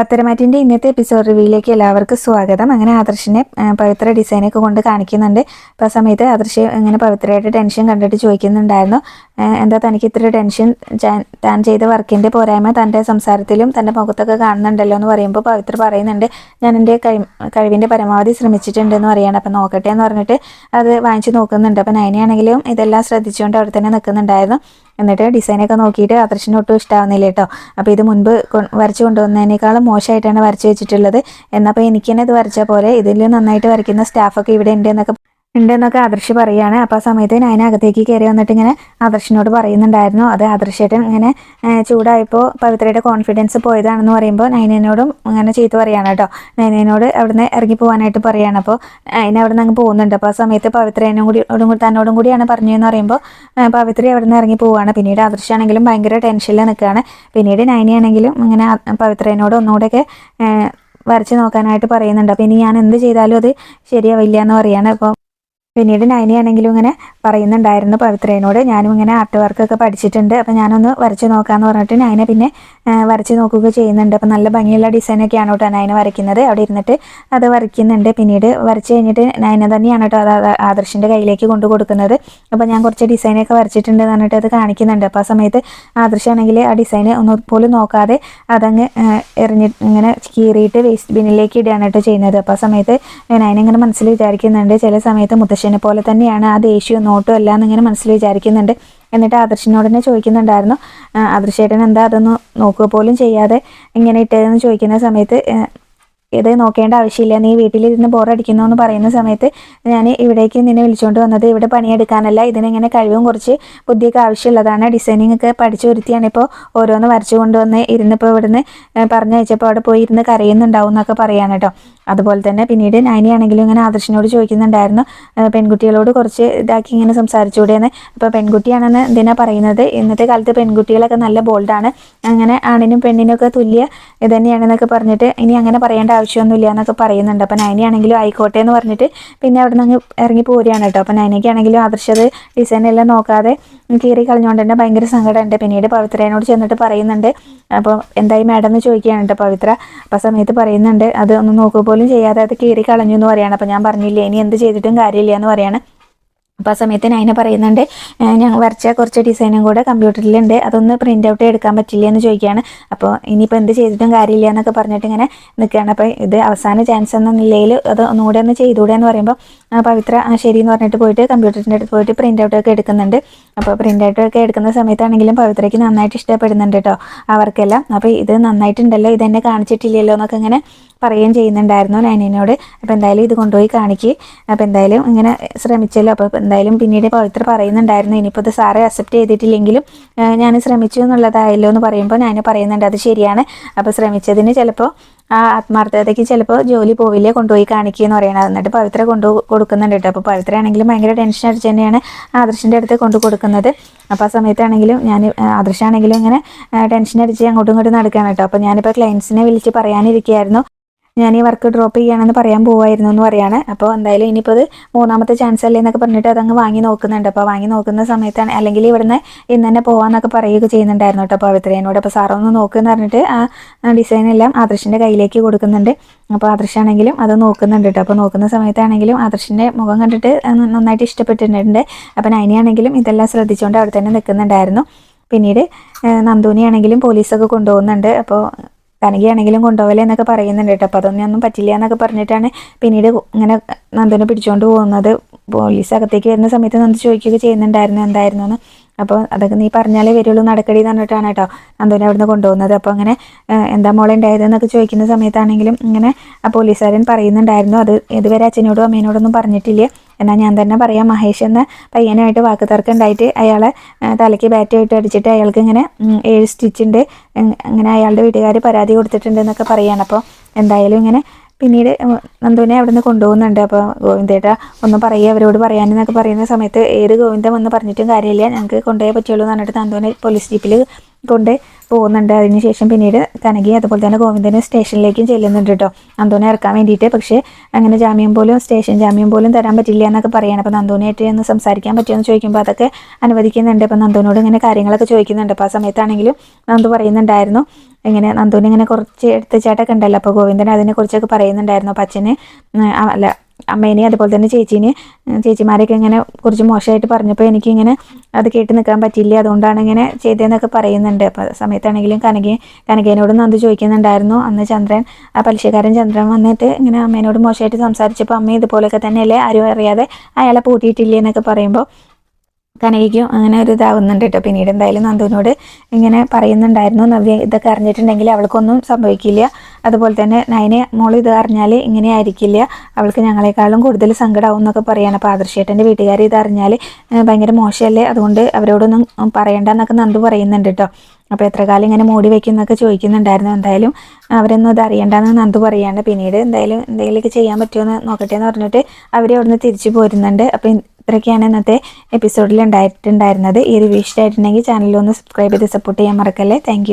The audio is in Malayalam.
പത്തരമാറ്റിന്റെ ഇന്നത്തെ എപ്പിസോഡ് റിവ്യൂയിലേക്ക് എല്ലാവർക്കും സ്വാഗതം. അങ്ങനെ ആദർശിനെ പവിത്ര ഡിസൈനൊക്കെ കൊണ്ട് കാണിക്കുന്നുണ്ട്. അപ്പോൾ ആ സമയത്ത് ആദർശ് ഇങ്ങനെ പവിത്രയുടെ ടെൻഷൻ കണ്ടിട്ട് ചോദിക്കുന്നുണ്ടായിരുന്നു. എന്താ തനിക്ക് ഇത്ര ടെൻഷൻ താൻ ചെയ്ത വർക്കിന്റെ പോരായ്മ തന്റെ സംസാരത്തിലും തന്റെ മുഖത്തൊക്കെ കാണുന്നുണ്ടല്ലോ എന്ന് പറയുമ്പോൾ പവിത്ര പറയുന്നുണ്ട് ഞാൻ എന്റെ കഴി കഴിവിന്റെ പരമാവധി ശ്രമിച്ചിട്ടുണ്ടെന്ന് പറയാണ്. അപ്പോൾ നോക്കട്ടെ എന്ന് പറഞ്ഞിട്ട് അത് വാങ്ങിച്ച് നോക്കുന്നുണ്ട്. അപ്പോൾ നയനയാണെങ്കിലും ഇതെല്ലാം ശ്രദ്ധിച്ചുകൊണ്ട് അവിടെ തന്നെ നിൽക്കുന്നുണ്ടായിരുന്നു. എന്നിട്ട് ഡിസൈനൊക്കെ നോക്കിയിട്ട് ആദർശിന് ഒട്ടും ഇഷ്ടാവുന്നില്ല കേട്ടോ. അപ്പോൾ ഇത് മുൻപ് വരച്ച് കൊണ്ടുവന്നതിനേക്കാളും മോശമായിട്ടാണ് വരച്ച് വെച്ചിട്ടുള്ളത്. എന്നപ്പോൾ എനിക്ക് തന്നെ ഇത് വരച്ച പോലെ ഇതിൽ നന്നായിട്ട് വരയ്ക്കുന്ന സ്റ്റാഫൊക്കെ ഇവിടെ ഉണ്ട് എന്നൊക്കെ ഉണ്ടെന്നൊക്കെ ആദർശ് പറയുകയാണ് അപ്പോൾ ആ സമയത്ത് ഞാൻ അകത്തേക്ക് കയറി വന്നിട്ട് ഇങ്ങനെ ആദർശിനോട് പറയുന്നുണ്ടായിരുന്നു. അത് ആദർശേട്ടൻ ഇങ്ങനെ ചൂടായപ്പോൾ പവിത്രയുടെ കോൺഫിഡൻസ് പോയതാണെന്ന് പറയുമ്പോൾ നൈനയോടും അങ്ങനെ ചീത്ത പറയാണ് കേട്ടോ. നൈനയോട് അവിടുന്ന് ഇറങ്ങി പോകാനായിട്ട് പറയാണ്. അപ്പോൾ നൈന അവിടെ നിന്ന് അങ്ങ് പോകുന്നുണ്ട്. അപ്പോൾ ആ സമയത്ത് പവിത്രേനും കൂടി തന്നോടും കൂടിയാണ് പറഞ്ഞതെന്ന് പറയുമ്പോൾ പവിത്ര അവിടെ നിന്ന് ഇറങ്ങി പോവുകയാണ് പിന്നീട് ആദർശാണെങ്കിലും ഭയങ്കര ടെൻഷനിൽ നിൽക്കുകയാണ് പിന്നീട് നൈനയാണെങ്കിലും ഇങ്ങനെ പവിത്രേനോട് ഒന്നുകൂടെയൊക്കെ വരച്ച് നോക്കാനായിട്ട് പറയുന്നുണ്ട്. അപ്പോൾ ഇനി ഞാൻ എന്ത് ചെയ്താലും അത് ശരിയാവില്ല എന്ന് പറയാണ്. അപ്പോൾ പിന്നീട് നൈനിയാണെങ്കിലും ഇങ്ങനെ പറയുന്നുണ്ടായിരുന്നു പവിത്രേനോട്. ഞാനും ഇങ്ങനെ ആർട്ട് വർക്കൊക്കെ പഠിച്ചിട്ടുണ്ട്. അപ്പം ഞാനൊന്ന് വരച്ച് നോക്കാമെന്ന് പറഞ്ഞിട്ട് നൈന പിന്നെ വരച്ച് നോക്കുക ചെയ്യുന്നുണ്ട്. അപ്പം നല്ല ഭംഗിയുള്ള ഡിസൈനൊക്കെയാണ് കേട്ടോ നൈന വരയ്ക്കുന്നത്. അവിടെ ഇരുന്നിട്ട് അത് വരയ്ക്കുന്നുണ്ട്. പിന്നീട് വരച്ച് കഴിഞ്ഞിട്ട് നൈന തന്നെയാണ് കേട്ടോ അത് ആദർശിന്റെ കയ്യിലേക്ക് കൊണ്ടു കൊടുക്കുന്നത്. അപ്പം ഞാൻ കുറച്ച് ഡിസൈനൊക്കെ വരച്ചിട്ടുണ്ട് എന്ന് പറഞ്ഞിട്ട് അത് കാണിക്കുന്നുണ്ട്. അപ്പോൾ ആ സമയത്ത് ആദർശാണെങ്കിൽ ആ ഡിസൈൻ ഒന്ന് പോലും നോക്കാതെ അതങ്ങ് എറിഞ്ഞ് ഇങ്ങനെ കീറിയിട്ട് വേസ്റ്റ് ബിന്നിലേക്ക് ഇടുകയാണ് കേട്ടോ ചെയ്യുന്നത്. അപ്പോൾ ആ സമയത്ത് നൈന ഇങ്ങനെ മനസ്സിൽ വിചാരിക്കുന്നുണ്ട്. ചില സമയത്ത് മുത്തശ്ശനെ പോലെ തന്നെയാണ് ആ ദേഷ്യവും നോട്ടും എല്ലാം എന്നിങ്ങനെ മനസ്സിൽ വിചാരിക്കുന്നുണ്ട്. എന്നിട്ട് ആദർശിനോട് തന്നെ ചോദിക്കുന്നുണ്ടായിരുന്നു. ആദർശേട്ടൻ എന്താ അതൊന്ന് നോക്കുക പോലും ചെയ്യാതെ ഇങ്ങനെ ഇട്ടതെന്ന് ചോദിക്കുന്ന സമയത്ത് ഇത് നോക്കേണ്ട ആവശ്യമില്ല നീ വീട്ടിലിരുന്ന് ബോറടിക്കുന്നു എന്ന് പറയുന്ന സമയത്ത് ഞാൻ ഇവിടേക്ക് നിന്നെ വിളിച്ചുകൊണ്ട് വന്നത് ഇവിടെ പണിയെടുക്കാനല്ല ഇതിനിങ്ങനെ കഴിവും കുറച്ച് ബുദ്ധിയൊക്കെ ആവശ്യമുള്ളതാണ് ഡിസൈനിങ് ഒക്കെ പഠിച്ചു വരുത്തിയാണ് ഇപ്പോൾ ഓരോന്ന് വരച്ചു കൊണ്ടുവന്ന് ഇരുന്നിപ്പോൾ ഇവിടുന്ന് പറഞ്ഞയച്ചപ്പോൾ അവിടെ പോയി ഇരുന്ന് കരയുന്നുണ്ടാവും എന്നൊക്കെ പറയാണ് കേട്ടോ. അതുപോലെ തന്നെ പിന്നീട് നൈനിയാണെങ്കിലും ഇങ്ങനെ ആദർശിനോട് ചോദിക്കുന്നുണ്ടായിരുന്നു പെൺകുട്ടികളോട് കുറച്ച് ഇതാക്കി ഇങ്ങനെ സംസാരിച്ചുകൂടെയെന്ന് അപ്പോൾ പെൺകുട്ടിയാണെന്ന് എന്തിനാ പറയുന്നത്? ഇന്നത്തെ കാലത്ത് പെൺകുട്ടികളൊക്കെ നല്ല ബോൾഡാണ്. അങ്ങനെ ആണിനും പെണ്ണിനും ഒക്കെ തുല്യ ഇത് തന്നെയാണെന്നൊക്കെ പറഞ്ഞിട്ട് ഇനി അങ്ങനെ പറയേണ്ട ആവശ്യമൊന്നുമില്ല എന്നൊക്കെ പറയുന്നുണ്ട്. അപ്പോൾ നൈനയാണെങ്കിലും ആയിക്കോട്ടെ എന്ന് പറഞ്ഞിട്ട് പിന്നെ അവിടെ നിന്ന് ഇറങ്ങി പോരുകയാണ് കേട്ടോ. അപ്പോൾ നൈനയ്ക്കാണെങ്കിലും ആദർശത് ഡിസൈനെല്ലാം നോക്കാതെ കീറി കളഞ്ഞുകൊണ്ട് തന്നെ ഭയങ്കര സങ്കടമുണ്ട്. പിന്നീട് പവിത്രേനോട് ചെന്നിട്ട് പറയുന്നുണ്ട്. അപ്പോൾ എന്തായി മാഡം എന്ന് ചോദിക്കുകയാണ് കേട്ടോ പവിത്ര അപ്പോൾ സമയത്ത് പറയുന്നുണ്ട് അത് ഒന്ന് നോക്കുക പോലും ചെയ്യാതെ അത് കീറി കളഞ്ഞു എന്ന് പറയാണ്. അപ്പോൾ ഞാൻ പറഞ്ഞില്ലേ ഇനി എന്ത് ചെയ്തിട്ടും കാര്യമില്ല എന്ന് പറയാണ്. അപ്പോൾ ആ സമയത്ത് നൈന പറയുന്നുണ്ട് ഞാൻ വരച്ച കുറച്ച് ഡിസൈനും കൂടെ കമ്പ്യൂട്ടറിലുണ്ട്. അതൊന്ന് പ്രിന്റ് ഔട്ട് എടുക്കാൻ പറ്റില്ല എന്ന് ചോദിക്കുകയാണ്. അപ്പോൾ ഇനിയിപ്പോൾ എന്ത് ചെയ്തിട്ടും കാര്യമില്ല എന്നൊക്കെ പറഞ്ഞിട്ട് ഇങ്ങനെ നിൽക്കുകയാണ്. അപ്പോൾ ഇത് അവസാന ചാൻസ് എന്ന നിലയിൽ അത് ഒന്നുകൂടെ ഒന്ന് ചെയ്തുകൂടെ എന്ന് പറയുമ്പോൾ പവിത്ര ശരി എന്ന് പറഞ്ഞിട്ട് പോയിട്ട് കമ്പ്യൂട്ടറിന്റെ അടുത്ത് പോയിട്ട് പ്രിന്റ് ഔട്ടൊക്കെ എടുക്കുന്നുണ്ട്. അപ്പോൾ പ്രിന്റ് ഔട്ടൊക്കെ എടുക്കുന്ന സമയത്താണെങ്കിലും പവിത്രയ്ക്ക് നന്നായിട്ട് ഇഷ്ടപ്പെടുന്നുണ്ട് കേട്ടോ അവർക്കെല്ലാം. അപ്പോൾ ഇത് നന്നായിട്ടുണ്ടല്ലോ ഇതെന്നെ കാണിച്ചിട്ടില്ലല്ലോ എന്നൊക്കെ ഇങ്ങനെ പറയുകയും ചെയ്യുന്നുണ്ടായിരുന്നു നൈനിനോട് അപ്പോൾ എന്തായാലും ഇത് കൊണ്ടുപോയി കാണിക്ക്. അപ്പോൾ എന്തായാലും ഇങ്ങനെ ശ്രമിച്ചല്ലോ. അപ്പോൾ എന്തായാലും പിന്നീട് പവിത്ര പറയുന്നുണ്ടായിരുന്നു ഇനിയിപ്പോൾ ഇത് സാറെ അക്സെപ്റ്റ് ചെയ്തിട്ടില്ലെങ്കിലും ഞാൻ ശ്രമിച്ചു എന്നുള്ളതായല്ലോ എന്ന് പറയുമ്പോൾ ഞാൻ പറയുന്നുണ്ട് അത് ശരിയാണ്. അപ്പോൾ ശ്രമിച്ചതിന് ചിലപ്പോൾ ആ ആത്മാർത്ഥതയ്ക്ക് ചിലപ്പോൾ ജോലി പോവില്ല കൊണ്ടുപോയി കാണിക്കുക എന്ന് പറയണത്. എന്നിട്ട് പവിത്ര കൊണ്ടു കൊടുക്കുന്നുണ്ട് കേട്ടോ. അപ്പോൾ പവിത്ര ആണെങ്കിലും ഭയങ്കര ടെൻഷൻ അടിച്ച് തന്നെയാണ് ആദർശിന്റെ അടുത്ത് കൊണ്ടു കൊടുക്കുന്നത്. അപ്പോൾ ആ സമയത്താണെങ്കിലും ഞാൻ ആദർശാണെങ്കിലും ഇങ്ങനെ ടെൻഷൻ അടിച്ച് അങ്ങോട്ടും ഇങ്ങോട്ടും നടക്കുകയാണ് കേട്ടോ. അപ്പോൾ ഞാനിപ്പോൾ ക്ലയൻസിനെ വിളിച്ച് പറയാനിരിക്കുകയായിരുന്നു. ഞാൻ ഈ വർക്ക് ഡ്രോപ്പ് ചെയ്യാണെന്ന് പറയാൻ പോവായിരുന്നു എന്ന് പറയാണ്. അപ്പോൾ എന്തായാലും ഇനിയിപ്പോൾ അത് മൂന്നാമത്തെ ചാൻസ് അല്ലേ എന്നൊക്കെ പറഞ്ഞിട്ട് അതങ്ങ് വാങ്ങി നോക്കുന്നുണ്ട്. അപ്പോൾ വാങ്ങി നോക്കുന്ന സമയത്താണ് അല്ലെങ്കിൽ ഇവിടുന്ന് ഇന്ന് തന്നെ പോകാമെന്നൊക്കെ പറയുകയൊക്കെ ചെയ്യുന്നുണ്ടായിരുന്നു കേട്ടോ പവിത്രേനോട് അപ്പോൾ സാറൊന്ന് നോക്കുമെന്ന് പറഞ്ഞിട്ട് ആ ഡിസൈൻ എല്ലാം ആദർശിന്റെ കയ്യിലേക്ക് കൊടുക്കുന്നുണ്ട്. അപ്പോൾ ആദർശാണെങ്കിലും അത് നോക്കുന്നുണ്ട് കേട്ടോ. അപ്പോൾ നോക്കുന്ന സമയത്താണെങ്കിലും ആദർശിന്റെ മുഖം കണ്ടിട്ട് നന്നായിട്ട് ഇഷ്ടപ്പെട്ടിട്ടുണ്ട്. അപ്പോൾ നൈനിയാണെങ്കിലും ഇതെല്ലാം ശ്രദ്ധിച്ചുകൊണ്ട് അവിടെ തന്നെ നിൽക്കുന്നുണ്ടായിരുന്നു. പിന്നീട് നന്ദൂനിയാണെങ്കിലും പോലീസൊക്കെ കൊണ്ടുപോകുന്നുണ്ട്. അപ്പോൾ കനകയാണെങ്കിലും കൊണ്ടുപോകലേ എന്നൊക്കെ പറയുന്നുണ്ട് കേട്ടോ. അപ്പോൾ അതൊന്നും പറ്റില്ല എന്നൊക്കെ പറഞ്ഞിട്ടാണ് പിന്നീട് ഇങ്ങനെ നന്ദനെ പിടിച്ചുകൊണ്ട് പോകുന്നത്. പോലീസ് അകത്തേക്ക് വരുന്ന സമയത്ത് നന്ദി ചോദിക്കുകയൊക്കെ ചെയ്യുന്നുണ്ടായിരുന്നു എന്തായിരുന്നു എന്ന് അപ്പോൾ അതൊക്കെ നീ പറഞ്ഞാലേ വരുള്ളൂ നടക്കടി എന്ന് പറഞ്ഞിട്ടാണ് കേട്ടോ നന്ദുവിനെ അവിടുന്ന് കൊണ്ടുപോകുന്നത്. അപ്പോൾ അങ്ങനെ എന്താ മോളെ ഉണ്ടായതെന്നൊക്കെ ചോദിക്കുന്ന സമയത്താണെങ്കിലും ഇങ്ങനെ ആ പോലീസുകാരൻ പറയുന്നുണ്ടായിരുന്നു. അത് ഇതുവരെ അച്ഛനോടും അമ്മേനോടൊന്നും പറഞ്ഞിട്ടില്ല. എന്നാൽ ഞാൻ തന്നെ പറയാം മഹേഷ് എന്ന പയ്യനായിട്ട് വാക്ക് തർക്കം ഉണ്ടായിട്ട് അയാളെ തലയ്ക്ക് ബാറ്റായിട്ട് അടിച്ചിട്ട് അയാൾക്ക് ഇങ്ങനെ ഏഴ് സ്റ്റിച്ചുണ്ട് അങ്ങനെ അയാളുടെ വീട്ടുകാർ പരാതി കൊടുത്തിട്ടുണ്ട് എന്നൊക്കെ പറയുകയാണ് അപ്പോൾ എന്തായാലും ഇങ്ങനെ പിന്നീട് നന്ദുവിനെ അവിടെ നിന്ന് കൊണ്ടുപോകുന്നുണ്ട്. അപ്പോൾ ഗോവിന്ദേട്ട ഒന്ന് പറയുക അവരോട് പറയാനെന്നൊക്കെ പറയുന്ന സമയത്ത് ഏത് ഗോവിന്ദം എന്ന് പറഞ്ഞിട്ടും കാര്യമില്ല. ഞങ്ങൾക്ക് കൊണ്ടുപോയേ പറ്റുള്ളൂ എന്ന് പറഞ്ഞിട്ട് നന്ദുവിനെ പോലീസ് ജീപ്പിൽ കൊണ്ട് പോകുന്നുണ്ട്. അതിനുശേഷം പിന്നീട് കനകി അതുപോലെ തന്നെ ഗോവിന്ദന് സ്റ്റേഷനിലേക്കും ചെല്ലുന്നുണ്ട് കേട്ടോ നന്ദുവിനെ ഇറക്കാൻ വേണ്ടിയിട്ട്. പക്ഷേ അങ്ങനെ ജാമ്യം പോലും സ്റ്റേഷൻ ജാമ്യം പോലും തരാൻ പറ്റില്ല എന്നൊക്കെ പറയുകയാണ് അപ്പോൾ നന്ദുവിനായിട്ട് ഒന്ന് സംസാരിക്കാൻ പറ്റുമെന്ന് ചോദിക്കുമ്പോൾ അതൊക്കെ അനുവദിക്കുന്നുണ്ട്. അപ്പോൾ നന്ദുവിനോട് ഇങ്ങനെ കാര്യങ്ങളൊക്കെ ചോദിക്കുന്നുണ്ട്. അപ്പോൾ ആ സമയത്താണെങ്കിലും നന്ദു പറയുന്നുണ്ടായിരുന്നു. ഇങ്ങനെ നന്ദുവിന് ഇങ്ങനെ കുറച്ച് എടുത്ത് ചേട്ടൊക്കെ ഉണ്ടല്ലോ. അപ്പോൾ ഗോവിന്ദൻ അതിനെക്കുറിച്ചൊക്കെ പറയുന്നുണ്ടായിരുന്നു. അപ്പോൾ അച്ഛന് അല്ല അമ്മേനെ അതുപോലെ തന്നെ ചേച്ചീനെ ചേച്ചിമാരെയൊക്കെ ഇങ്ങനെ കുറച്ച് മോശമായിട്ട് പറഞ്ഞപ്പോൾ എനിക്കിങ്ങനെ അത് കേട്ട് നിൽക്കാൻ പറ്റില്ല അതുകൊണ്ടാണ് ഇങ്ങനെ ചെയ്തതെന്നൊക്കെ പറയുന്നുണ്ട്. അപ്പോൾ സമയത്താണെങ്കിലും കനക കനകേനോട് നന്ദു ചോദിക്കുന്നുണ്ടായിരുന്നു. അന്ന് ചന്ദ്രൻ ആ പലിശക്കാരൻ ചന്ദ്രൻ വന്നിട്ട് ഇങ്ങനെ അമ്മേനോട് മോശമായിട്ട് സംസാരിച്ചപ്പോൾ അമ്മ ഇതുപോലെയൊക്കെ തന്നെയല്ലേ? ആരും അറിയാതെ അയാളെ പൂട്ടിയിട്ടില്ലേ എന്നൊക്കെ പറയുമ്പോൾ കനകയ്ക്കും അങ്ങനെ ഒരു ഇതാവുന്നുണ്ട് കേട്ടോ. പിന്നീട് എന്തായാലും നന്ദുവിനോട് ഇങ്ങനെ പറയുന്നുണ്ടായിരുന്നു. നവ്യ ഇതൊക്കെ അറിഞ്ഞിട്ടുണ്ടെങ്കിൽ അവൾക്കൊന്നും സംഭവിക്കില്ല. അതുപോലെ തന്നെ നയനെ മോൾ ഇത് അറിഞ്ഞാൽ ഇങ്ങനെ ആയിരിക്കില്ല അവൾക്ക് ഞങ്ങളെക്കാളും കൂടുതൽ സങ്കടമാവും എന്നൊക്കെ പറയാണ്. അപ്പോൾ ആദർശേട്ടന്റെ വീട്ടുകാർ ഇത് അറിഞ്ഞാൽ ഭയങ്കര മോശമല്ലേ? അതുകൊണ്ട് അവരോടൊന്നും പറയണ്ടെന്നൊക്കെ നന്ദു പറയുന്നുണ്ട് കേട്ടോ അപ്പോൾ എത്ര കാലം ഇങ്ങനെ മൂടി വെക്കുന്നൊക്കെ ചോദിക്കുന്നുണ്ടായിരുന്നു. എന്തായാലും അവരൊന്നും ഇത് അറിയണ്ടെന്ന് നന്ദു പറയാണ്. പിന്നീട് എന്തായാലും എന്തെങ്കിലുമൊക്കെ ചെയ്യാൻ പറ്റുമോ എന്ന് നോക്കട്ടെ എന്ന് പറഞ്ഞിട്ട് അവർ അവിടുന്ന് തിരിച്ചു പോരുന്നുണ്ട്. അപ്പോൾ ഇത്രയൊക്കെയാണ് ഇന്നത്തെ എപ്പിസോഡിൽ ഉണ്ടായിട്ടുണ്ടായിരുന്നത്. ഈ വീഡിയോ ഇഷ്ടമായിട്ടുണ്ടെങ്കിൽ ചാനലിൽ ഒന്ന് സബ്സ്ക്രൈബ് ചെയ്ത് സപ്പോർട്ട് ചെയ്യാൻ മറക്കല്ലേ? താങ്ക്